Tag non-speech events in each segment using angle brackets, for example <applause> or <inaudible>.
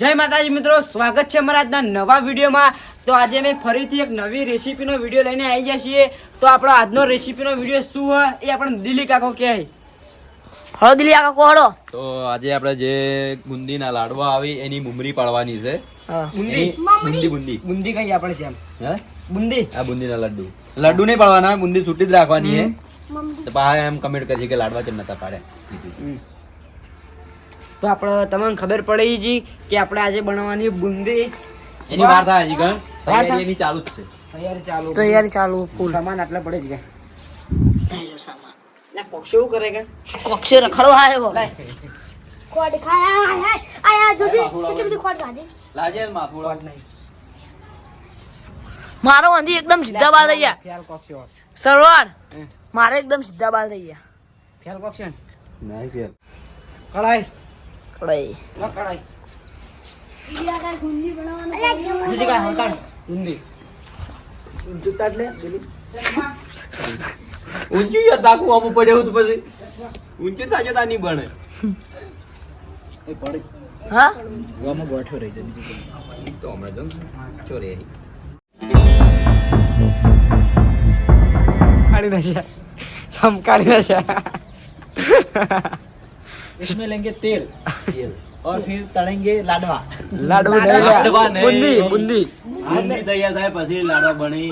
જય માતાજી મિત્રો સ્વાગત છે અમારા આજના નવા વિડીયોમાં. તો આજે અમે ફરીથી એક નવી રેસીપીનો વીડિયો લઈને આવી ગયા છીએ. તો આપણો આજનો રેસીપીનો વીડિયો શું હોય એ આપણે દિલ્હી કાકો કહે હળો દિલી કાકો હળો. તો આજે આપણે જે બુંદીના લાડવા આવી એની મુમરી પાડવાની છે. બુંદી બુંદી બુંદી બુંદી કઈ આપણે છે એમ? હે? બુંદી આ બુંદીના લડ્ડુ લડ્ડુ નહીં પાડવાના બુંદી છૂટી જ રાખવાની છે. તો પાછા એમ કમેન્ટ કરશે કે લાડવા કેમ નતા પાડ્યા તો આપણે તમને ખબર પડી જી કે આપણે આજે બનાવવાની બુંદી. એની વાર થાય હજી ગણ? તૈયારી એની ચાલુ જ છે. તૈયારી ચાલુ. તૈયારી ચાલુ ફૂલ. સામાન આટલા પડે જ ગયા. પહેલો સામાન. લે કોક્ષે શું કરે કે? કોક્ષે રખડો આવ્યો. ખોટ ખાય આય જોજે. કેટલી બધી ખોટ ખાધી લાજે માં થોડો નહીં. મારો અંધી એકદમ સીધા બાલ થઈ ગયા. સરવાળ મારે એકદમ સીધા બાલ થઈ ગયા. ફેલ પક્ષી નહીં ફેલ. કઢાઈ કડાઈ લો કઢાઈ બીજા કાંઈ ગુંદી બનાવવાનું બીજી કાંઈ હલકાણ બુંદી જૂતા જ લે દિલી. ઊંચું યાર તાકું આમ પડ્યું હતું પછી ઊંચું તાજો તા નહીં બને એ પડી હા ગવામાં ગોઠો રહી જાય બીજું કંઈ. તો હમણાં જો ચોરી આવી. કાઢી નાખ્યા સમ કાઢી નાખ્યા इसमें लेंगे तेल તેલ. और फिर तड़ेंगे लाडवा लाडवा नहीं લાડવા નહીં. बूंदी बूंदी બુંદી તૈયાર થાય પછી લાડવા બની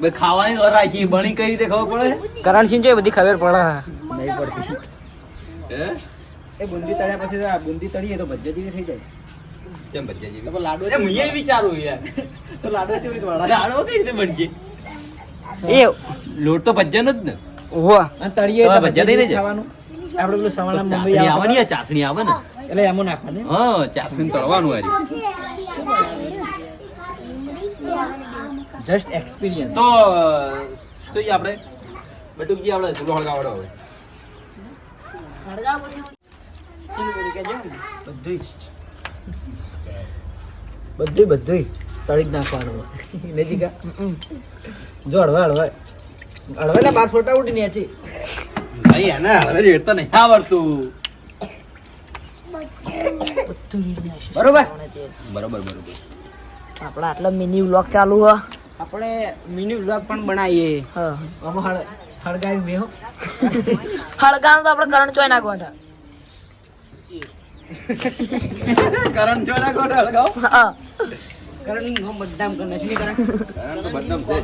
ભાઈ ખાવાની વાર રાખી બની કઈ રીતે ખબર પડે કરણ સિંહ છે બધી ખબર પડે નહીં પડતી હે એ બુંદી તળ્યા પછી તો આ બુંદી તળીએ તો ભજીયા જેવી થઈ જાય કેમ ભજીયા જેવી? તો લાડવો એ મુએ વિચારું યાર તો લાડવા કેવી રીતે વળાય? લાડવો કઈ રીતે બનશે એ લોટ તો ભજીયાનો જ ને ઓવા અને તળીએ તો એટલે ભજીયા દઈ દેજે. ખાવાનું આપણે પેલું મુંબઈ ચાસણી આવે આવે ને યાર, ચાસણી આવે ને? એટલે એમાં નાખવાની. હા ચાસણી તળવાનું હારી. જસ્ટ એક્સપિરિયન્સ તો તો ઈ આપણે બટુકજી આપણે ચૂલો હળગાવડો હવે બધું બધું તળી જ નાખવાનું નજીક આ. જો હળવા હળવા. હળવેલા બાર ફોટા ઉડી નેચી ભાઈ એને હળવે રેડતા નહીં. આવડતું બરોબર? બરોબર બરોબર. આપણે આટલા મિની વ્લોગ ચાલુ હ. આપણે મિની વ્લોગ પણ બનાવીએ. હા. હળગાવી મેહો હળગામ તો આપણે કરણ ચોય નાખવા કરણ ચોય ના કોટ હળગાવ? હા. કરણ નો બદનામ કરે છે નહીં કરણ કરણ તો બદનામ છે.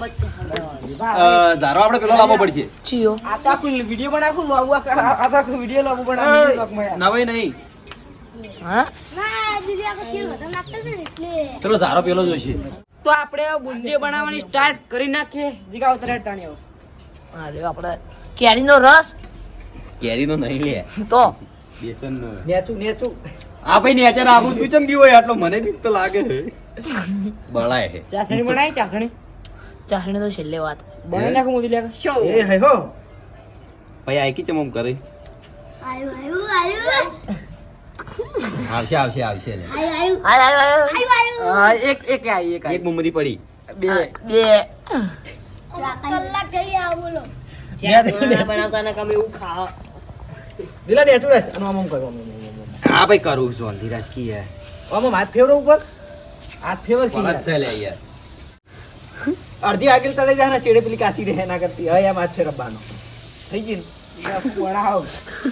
અ, ધારો આપણે પેલો લાવવો પડશે ચિયો. આ તો આખું વીડિયો બનાવું? લાવવું આ તો આખું વીડિયો લાવવું બનાવું? નવાઈ નહીં. હા? ચલો ધારો પેલો જોઈશે તો આપણે બુંદી બનાવવાની સ્ટાર્ટ કરી નાખીએ. જીગા ઉતરે ટાણીઓ. અરે આપણે કેરીનો રસ. કેરીનો નહીં લે. તો? બેસન નેચું નેચું. આ ભાઈ નેચર આવું તું ચમ દીવો આટલો મને બીક તો લાગે છે. બળાય છે ચાસણી બનાય? ચાસણી? ચાસણી તો છેલ્લે વાત. બનાવી નાખું મોદી લે એ હે હો. ભાઈ આઈ ચમ આમ કરે? આયુ આયુ આયુ. આવશે આવશે આવશે લે. આયુ આયુ. આય આય આય. એક એક આઈ એક એક આઈ મુમરી પડી. બે બે. કલાક થઈ આ બોલો. બનાવતા ના કામ એવું ખા દિલા નેચું રહેશે અને આમ આમ કરો આમ આમ આમ આમ. હા ભાઈ કરું છું અંધીરાજ કી હે આમ હાથ ફેરવો ઉપર? આ ફેવર છે વાત ચાલે યાર અડધી આગળ તળે જાય ને ચેડે પેલી કાચી રહે ના કરતી. હવે એમ હાથ ફેરવવાનો થઈ ગયું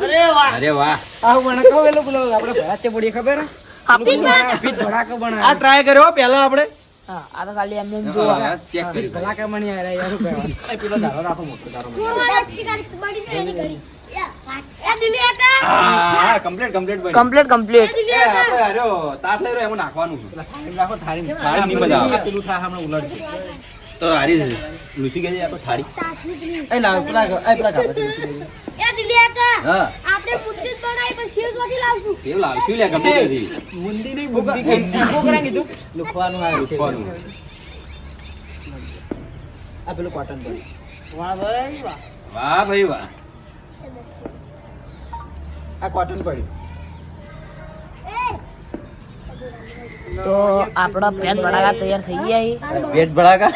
અરે વાહ. અરે વાહ. આવું મને કહો બોલો આપણે ભાચે પડી ખબર આપી ભડાકો બના આ ટ્રાય કર્યો પહેલો આપણે. હા આ તો ખાલી એમને જોવા. ચેક કરી. ભલાકા મણી આ રહ્યા યાર પેલો ધારો રાખો મોટો ધારો મને અચ્છી ગાડી પડી જાય એની ગાડી કમ્પ્લીટ કમ્પ્લીટ બની કમ્પ્લીટ કમ્પ્લીટ એ આપણે હાર્યો તાત લઈ રહ્યો એમાં નાખવાનું છે. પેલા થાળી થાળી થાળી ની મજા આવે. પેલું થાય હમણાં ઉલટશે. તો હારી લુસી ગઈ આ તો સારી એ લાવ, પેલા એ પેલા ધાબા થી નીકળી ગઈ. યા દિલી આકા હા આપણે બુદ્ધિ બનાવી પણ શેર ક્યાંથી લાવશું કેવું લાવશું લે ગમે તેથી બુંદી નહીં, બુંદી ખાઈ. આખું કીધું? લુખવાનું આવ્યું છે. આ પેલું કોટન વાહ ભાઈ વાહ વાહ ભાઈ વાહ આ કોટન પડ્યું તો આપણા પેટ ભડાકા તૈયાર થઈ ગયા છે. પેટ ભડાકા?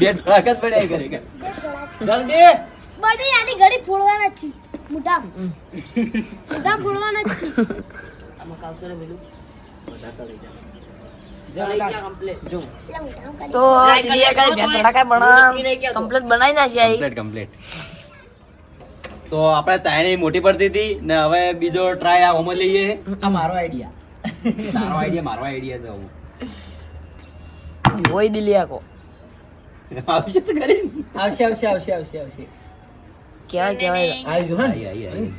પેટ ભડાકા જ પડ્યા કરે કે? જલ્દી! બડી આની ઘડી ફોડવાના છે. મુઢા. મુઢા ફોડવાના છે. આમાં કાવતરે પેલું જો. લઈ જો તો ભડાકા કમ્પ્લીટ બનાવી નાખ્યા કમ્પ્લીટ કમ્પ્લીટ તો આપણે ચાઇની મોટી પડતી હતી ને હવે બીજો ટ્રાય આ હોમ લઈએ. આ મારો આઈડિયા તારો આઈડિયા મારો આઈડિયા છે હું હોય દિલિયા કો આવશે તો કરી આવશે આવશે આવશે આવશે આવશે. કેવાય કેવાય. આવી જો આઈ.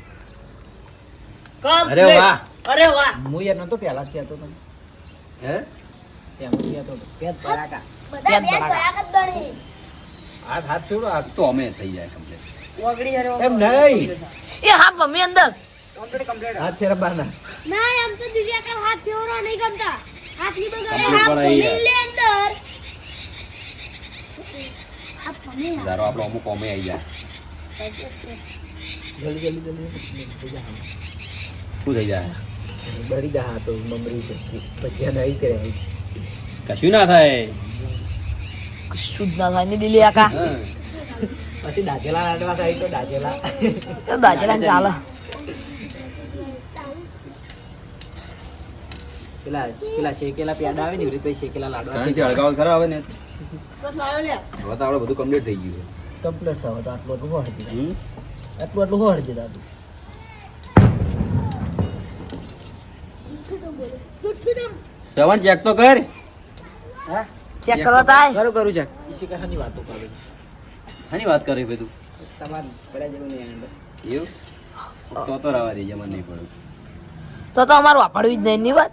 અરે વાહ. અરે વાહ. હું યાર નતો પહેલા જ કહેતો તમે હે? ત્યાં જ કહેતો હતો. પેટ પરાકા બધા બે બરાબર બને. હાથ હાથ છોડો આ તો અમે થઈ જાય કમ્પ્લીટ એમ નહીં. એ હા મમ્મી અંદર. હાથ ફેરવવાના ના એમ તો દિવ્યા કાલ હાથ ફેરો નહીં ગમતા. હાથની બગાડે હાથ પડાઈ લે અંદર. ધારો આપણો અમુક કોમે આવી જાય જલ્દી જલ્દી જલ્દી. શું થઈ જાય? બળી જા તો મમરી છે. પછી નહીં કરે. કશું ના થાય. શુદ્ધ ના થાય ને દિલ્હી કા હા. પછી દાજેલા લાડવા ખાઈ તો દાજેલા તો દાજેલા ચાલે. પેલા પેલા શેકેલા પેડા આવે ને એવી રીતે શેકેલા લાડવા. ત્રણથી અડગાવ ખરા આવે ને. હવે તો આપણે બધું કમ્પ્લીટ થઈ ગયું કમ્પ્લીટ સાવ તો આટલું આટલું હોડ દીધા. આટલું આટલું હોડ દીધા તું જુઠ્ઠું દમ. શ્રવણ ચેક તો કર. ચેક કરો તાય. કરું કરું છે ઈશી કહાની વાતો કરું. શાની વાત કરે ભાઈ તું તમારે બધા જેવું નહીં અંદર એવું? તો તો રવા દેજે મને નહીં પડે તો તો અમારું વાપરવી જ નહીં ની વાત?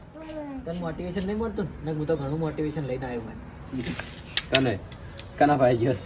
તને મોટિવેશન નહીં મળતું? ને હું તો ઘણું મોટિવેશન લઈને આવ્યો તને કને? કના ભાઈ ગયો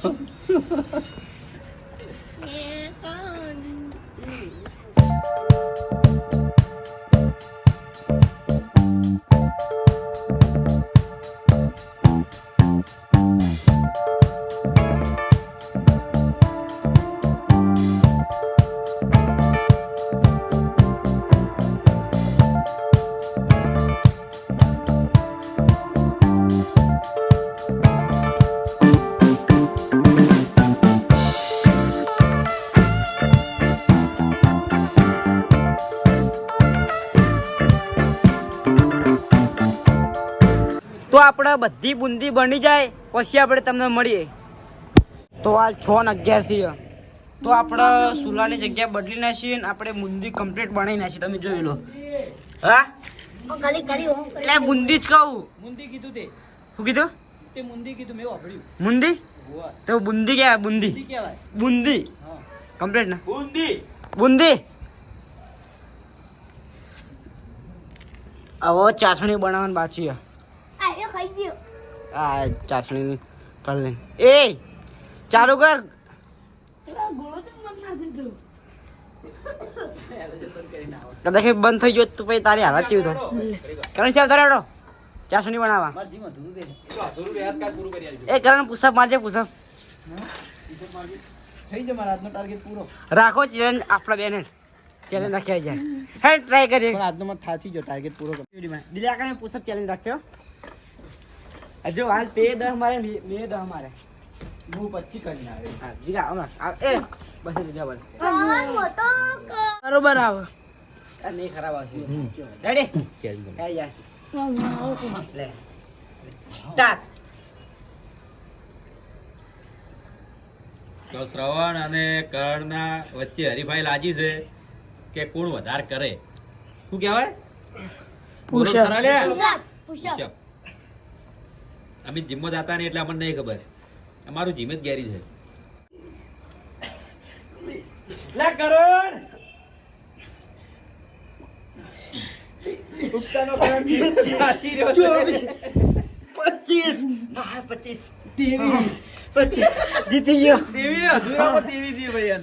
આપણે બધી બુંદી બની જાય પછી આપણે તમને મળીએ. તો આ છ ને અગિયારથી તો આપણે સુલાની જગ્યા બદલી નાખીએ ને આપણે બુંદી કમ્પ્લીટ બનાવી નાખીએ. તમે જોઈ લો. હા. એટલે બુંદી જ કહું. મુંદી કીધું તે. શું કીધું? તે મુંદી કીધું મેં વાપર્યું. મુંદી તો બુંદી ક્યાં બુંદી. બુંદી હા. કમ્પ્લીટ ને? બુંદી. બુંદી. હવે ચાસણી બનાવવાની બાકી છે આ એ ખાઈ ગયો આ ચાસણીની કર લે. એ ચાલુ કર. કદાચ બંધ થઈ ગયો તો પછી તારી હાલત ચીવું થાય. કરણ સાહેબ તારે ચાસણી બનાવવા. મારા. એ કરણ પુષપ મારજે પુષપ થઈ જાય મારા આજનો ટાર્ગેટ પૂરો. રાખો ચેલેન્જ આપણા બેને. ચેલેન્જ રાખ્યા જાય હે ટ્રાય કરીએ. પણ આજનો મને થાચી ગયો ટાર્ગેટ પૂરો કર. દિલ્યા કાને પુષપ ચેલેન્જ રાખ્યો? હજુ હાલ તે દસ મારે બે મેં દસ મારે. હું પચી કરીને આવ્યો હા જીગા હમણાં. એ બસ જબર બરોબર આવે. આ નહીં ખરાબ આવશે. રેડી સ્ટાર્ટ તો શ્રવણ અને કર્ણના વચ્ચે હરીફાઈ લાજી છે કે કોણ વધારે કરે? શું કહેવાય? પુષપ પુષપ. અમે જીમમાં જતા નહીં એટલે અમને નહીં ખબર. અમારું જીમ જ ગેરી છે. કરણ! પચીસ પચીસ. ત્રેવીસ. પચીસ. જીતી ગયો.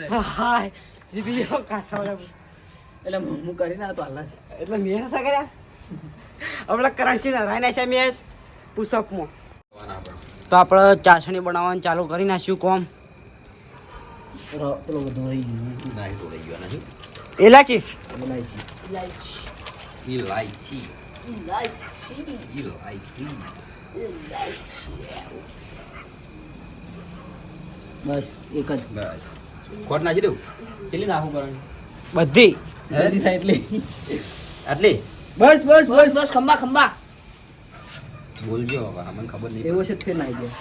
હા. જીતી ગયો. કાઠા એટલે હું હું કરીને આ તો હાલ એટલે મેં કર્યા. હમણાં કરણસિંહ નારાયણ છે મેચ પુષપમાં તો આપણે ચાસણી બનાવવાનું ચાલુ કરી નાખ્યું કોમ. પેલો બધો રહી ગયો. નહીં તોડાઈ ગયો નહીં. એલાચી ઇલાયચી ઇલાયચી ઇલાયચી બસ એક જ. બસ. ખોટ નાખી દઉં? કેટલી નાખું કરવાની? બધી. જલ્દી થાય એટલી. આટલી? બસ બસ બસ. બસ બસ ખંભા ખંભા. બોલજો હવે મને ખબર નહીં એવો છે તે નાઈ ગયો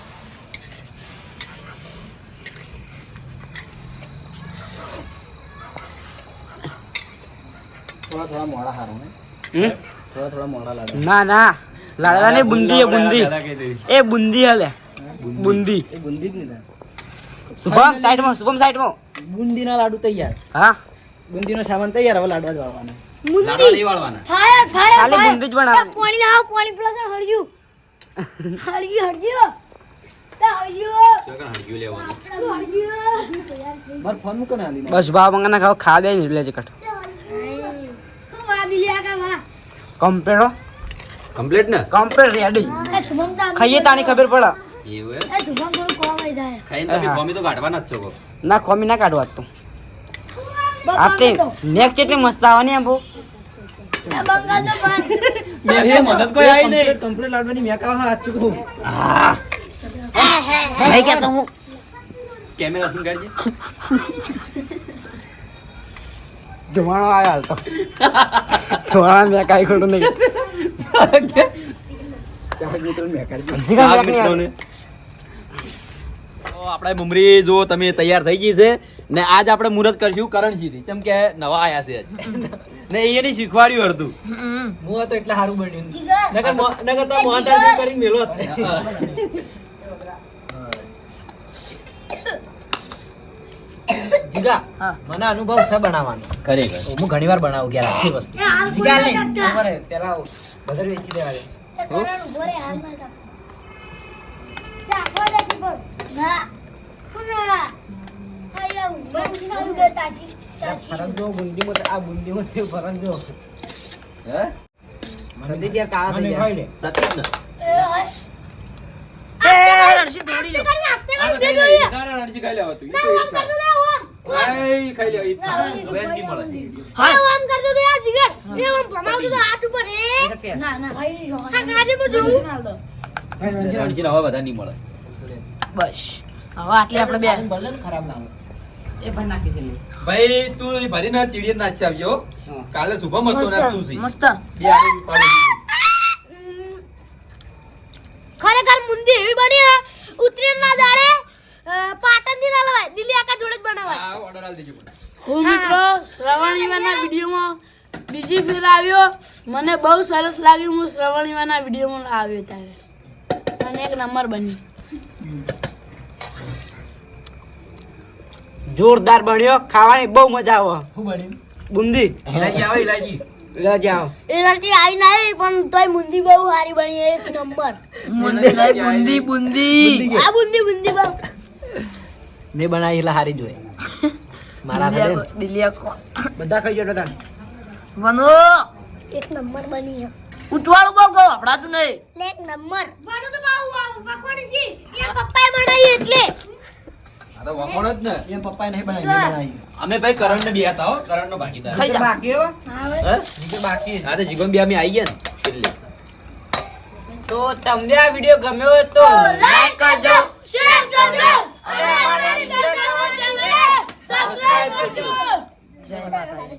થોડા થોડા મોડા હારું ને થોડા થોડા મોડા લાગે. ના ના. લાડવા ને બુંદી એ બુંદી. એ બુંદી હલે બુંદી. એ બુંદી જ નહીં શુભમ સાઈડમાં શુભમ બુંદી બુંદીના લાડુ તૈયાર. હા? બુંદીનો સામાન તૈયાર હવે લાડવા જ વાળવાના. લાડવા નહીં વાળવાના. થાય થાય ખાલી બુંદી જ બનાવવાની. પાણી લાવ પાણી પ્લસ હળજ્યું ને આલી બસ ભાવ મંગાના ખાવ ખા દે વા કમ્પ્લેટ કમ્પ્લીટ ને? કમ્પ્લેટ રેડી ખાઈએ તાની ખબર પડે. એવું એ શુભમ થોડું કોમ જાય. ખાઈને તમે ભમી તો કાઢવાના જ છો ના કોમી ના કાઢવા તો. આપણી બંધ કેટલી મસ્ત આવવાની બંગા તો મેં મદદ કોઈ આવી નહીં. કમ્પ્લીટ લાડવાની મેં કહા. હાથ ચૂકવું નહીં કે તો હું? કેમેરા શું કાઢજે ધુમાડો હાલ તો. ધુમાડા મેં કાંઈ ખોટું નહીં. <laughs> ચાર મિત્રો મેં કાઢી હજી કાંઈ ચાર મેક નહીં મિત્રોને. તો આપણે મુમરી જો તમે તૈયાર થઈ ગઈ છે ને આજ આપણે મુહૂર્ત કરશું કરણજીથી. કેમ કે નવા આયા છે આજ ને એની શીખવાડ્યું હતું. હું તો એટલે સારું બન્યું. નગર નકર નકર તો મોહનદાસ કરીને મેલો. જીગા મને અનુભવ છે બનાવવાનો. ખરેખર હું ઘણી વાર બનાવું ગયા આખી વસ્તુ. જીગા નહીં શકતા. પેલા બધર વેચી દેવા દે. એ. ના. વધારે નહીં મળે. બસ. હવે આટલી આપણે બે. ભલે ને ખરાબ ના એ પણ નાખી છે ભાઈ તું ઈ ભરીને ચીડીએ નાચી આવ્યો. કાલે શુભમ હતો ને તું સી. મસ્ત. ખરેખર મુંદી એવી બની હે દાડે પાટણથી ના લવાય દિલ્હી આકા જોડે જ બનાવાય. આ order આલ દેજો હું મિત્રો શ્રવણ વિડીયોમાં બીજી ફેર આવ્યો. મને બહુ સરસ લાગ્યું હું શ્રવણ ઈવાના વિડીયોમાં આવ્યો ત્યારે. અને એક નંબર બની. જોરદાર બન્યો. ખાવાની બહુ મજા આવે. શું બન્યું? બુંદી. ઇલાજી આવે ઇલાજી ઇલાજી આવો. ઇલાજી આવી નહીં પણ તોય બુંદી બહુ સારી બની એક નંબર. બુંદી નહીં બુંદી. બુંદી આ બુંદી બુંદી બહુ. મેં બનાવી એટલે હારી જોઈ મારા હાથે દિલિયા બધા ખાઈ જતો તાન વનો. એક નંબર બની. ઉતવાળું બહુ કહો હપડાતું નહીં. એક નંબર. વાનું તો બહુ આવું પકવાડી છે. એ પપ્પાએ બનાવી એટલે. અમે ભાઈ કરણ ને બે હતા કરણ નો ભાગીદાર. બાકી હો. હે? બાકી આ તો જીગોન બે અમે આવી ગયા ને એટલે. તો તમને આ વીડિયો ગમ્યો હોય તો લાઈક કરજો શેર કરજો અને અમારા ચેનલ સબસ્ક્રાઇબ કરજો. જય માતાજી.